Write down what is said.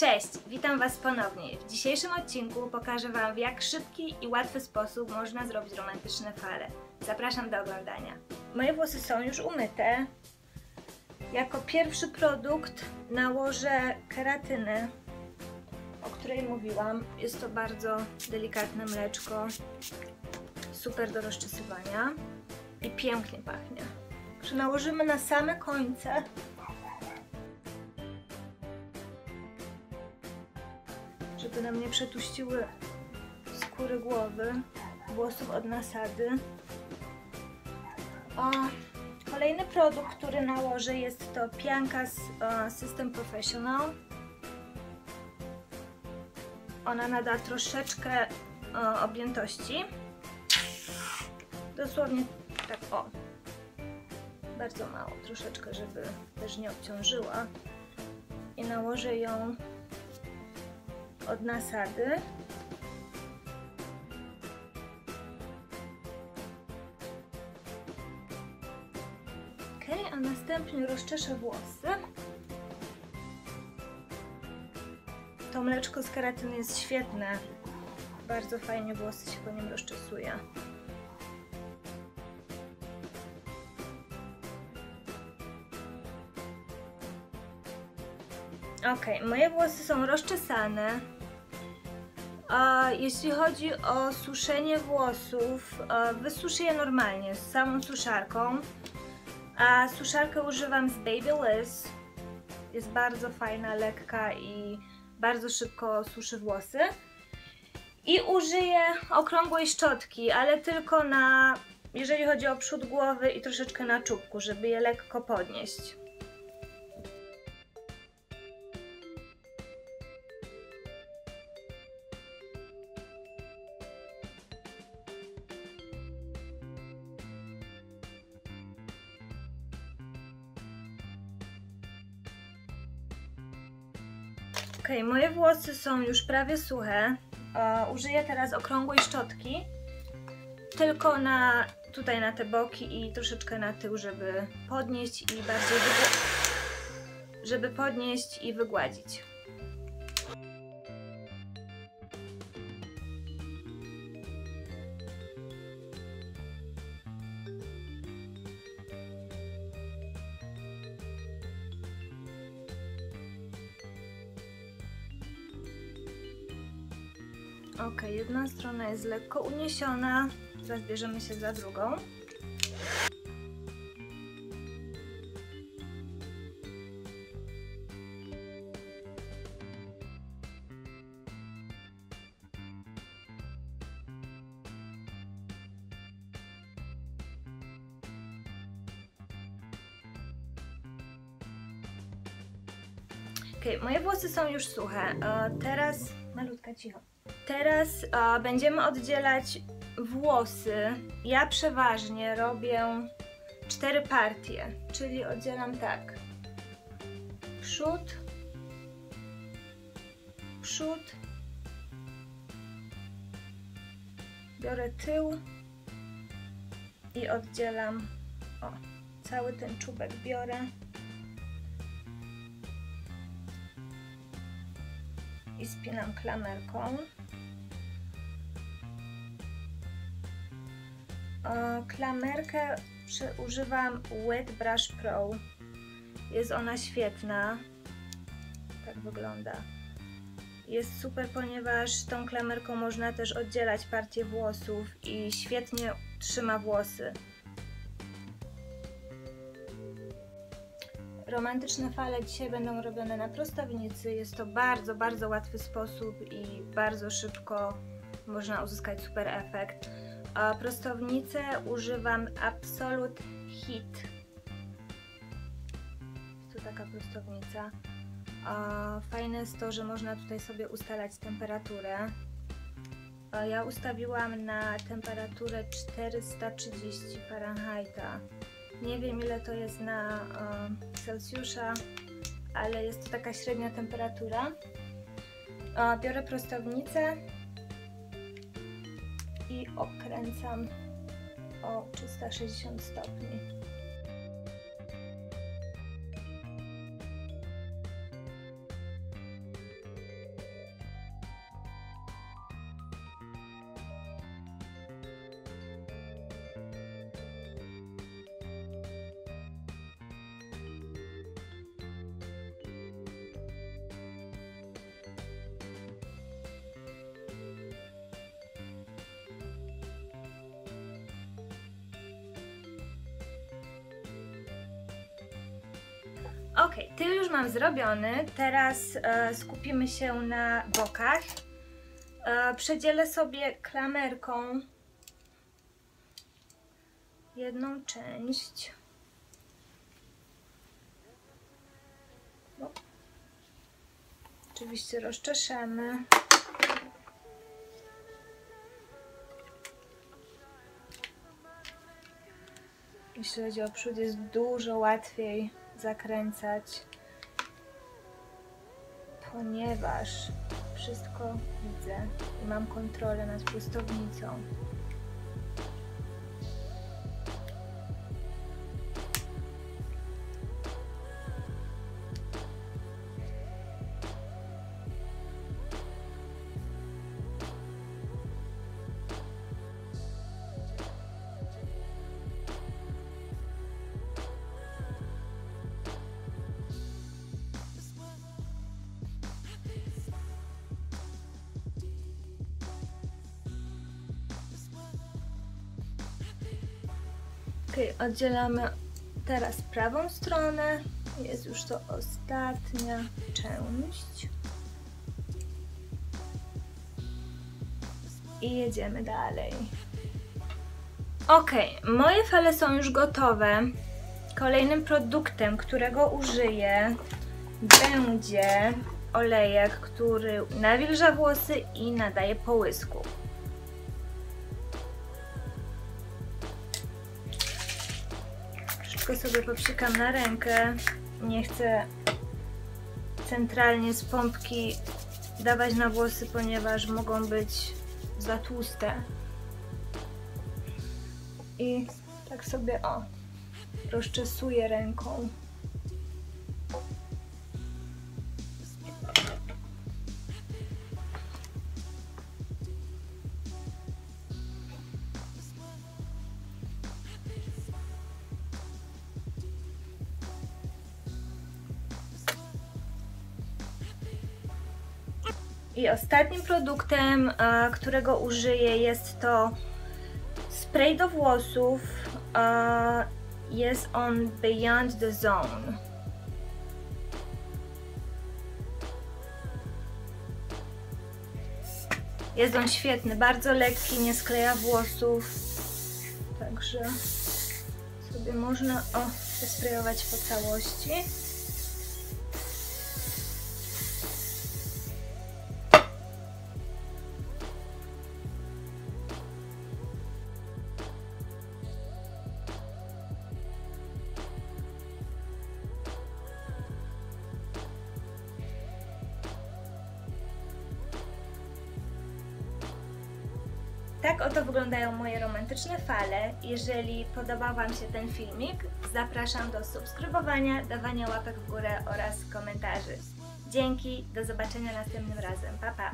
Cześć, witam Was ponownie. W dzisiejszym odcinku pokażę Wam w jak szybki i łatwy sposób można zrobić romantyczne fale. Zapraszam do oglądania. Moje włosy są już umyte. Jako pierwszy produkt nałożę keratynę, o której mówiłam. Jest to bardzo delikatne mleczko, super do rozczesywania i pięknie pachnie. Nałożymy na same końce żeby nam nie przetuściły skóry głowy, włosów od nasady. O, kolejny produkt, który nałożę jest to pianka z System Professional. Ona nada troszeczkę objętości. Dosłownie tak o. Bardzo mało, troszeczkę, żeby też nie obciążyła. I nałożę ją od nasady. Ok, a następnie rozczeszę włosy. To mleczko z keratyny jest świetne. Bardzo fajnie włosy się po nim rozczesuje. Ok, moje włosy są rozczesane. Jeśli chodzi o suszenie włosów, wysuszę je normalnie z samą suszarką. A suszarkę używam z Baby Liz. Jest bardzo fajna, lekka i bardzo szybko suszy włosy. I użyję okrągłej szczotki, ale tylko na, jeżeli chodzi o przód głowy i troszeczkę na czubku, żeby je lekko podnieść. Moje włosy są już prawie suche. Użyję teraz okrągłej szczotki. Tylko na tutaj na te boki i troszeczkę na tył, żeby podnieść i bardziej żeby podnieść i wygładzić. Ok, jedna strona jest lekko uniesiona. Teraz bierzemy się za drugą. Ok, moje włosy są już suche. teraz malutka cicho. Teraz a, będziemy oddzielać włosy. Ja przeważnie robię cztery partie, czyli oddzielam tak. Przód, przód, biorę tył i oddzielam o, cały ten czubek biorę i spinam klamerką. Klamerkę używam Wet Brush Pro. Jest ona świetna. Tak wygląda. Jest super, ponieważ tą klamerką można też oddzielać partię włosów i świetnie trzyma włosy. Romantyczne fale dzisiaj będą robione na prostownicy. Jest to bardzo, bardzo łatwy sposób i bardzo szybko można uzyskać super efekt. Prostownicę używam Absolute. Jest to taka prostownica. Fajne jest to, że można tutaj sobie ustalać temperaturę. Ja ustawiłam na temperaturę 430 Fahrenheita. Nie wiem ile to jest na Celsjusza, ale jest to taka średnia temperatura. Biorę prostownicę i okręcam o 360 stopni. Ok, tył już mam zrobiony. Teraz e, skupimy się na bokach. E, przedzielę sobie klamerką jedną część. Oczywiście rozczeszemy. Jeśli chodzi o przód, jest dużo łatwiej zakręcać, ponieważ wszystko widzę i mam kontrolę nad prostownicą. Oddzielamy teraz prawą stronę. Jest już to ostatnia część. I jedziemy dalej. Ok, moje fale są już gotowe. Kolejnym produktem, którego użyję, będzie olejek, który nawilża włosy i nadaje połysku. Troszeczkę sobie popsikam na rękę. Nie chcę centralnie z pompki dawać na włosy, ponieważ mogą być za tłuste. I tak sobie o, rozczesuję ręką. I ostatnim produktem, e, którego użyję jest to spray do włosów. E, jest on Beyond the Zone. Jest on świetny, bardzo lekki, nie skleja włosów. Także sobie można o, wysprayować po całości. Tak oto wyglądają moje romantyczne fale. Jeżeli podobał Wam się ten filmik, zapraszam do subskrybowania, dawania łapek w górę oraz komentarzy. Dzięki, do zobaczenia następnym razem. Pa, pa!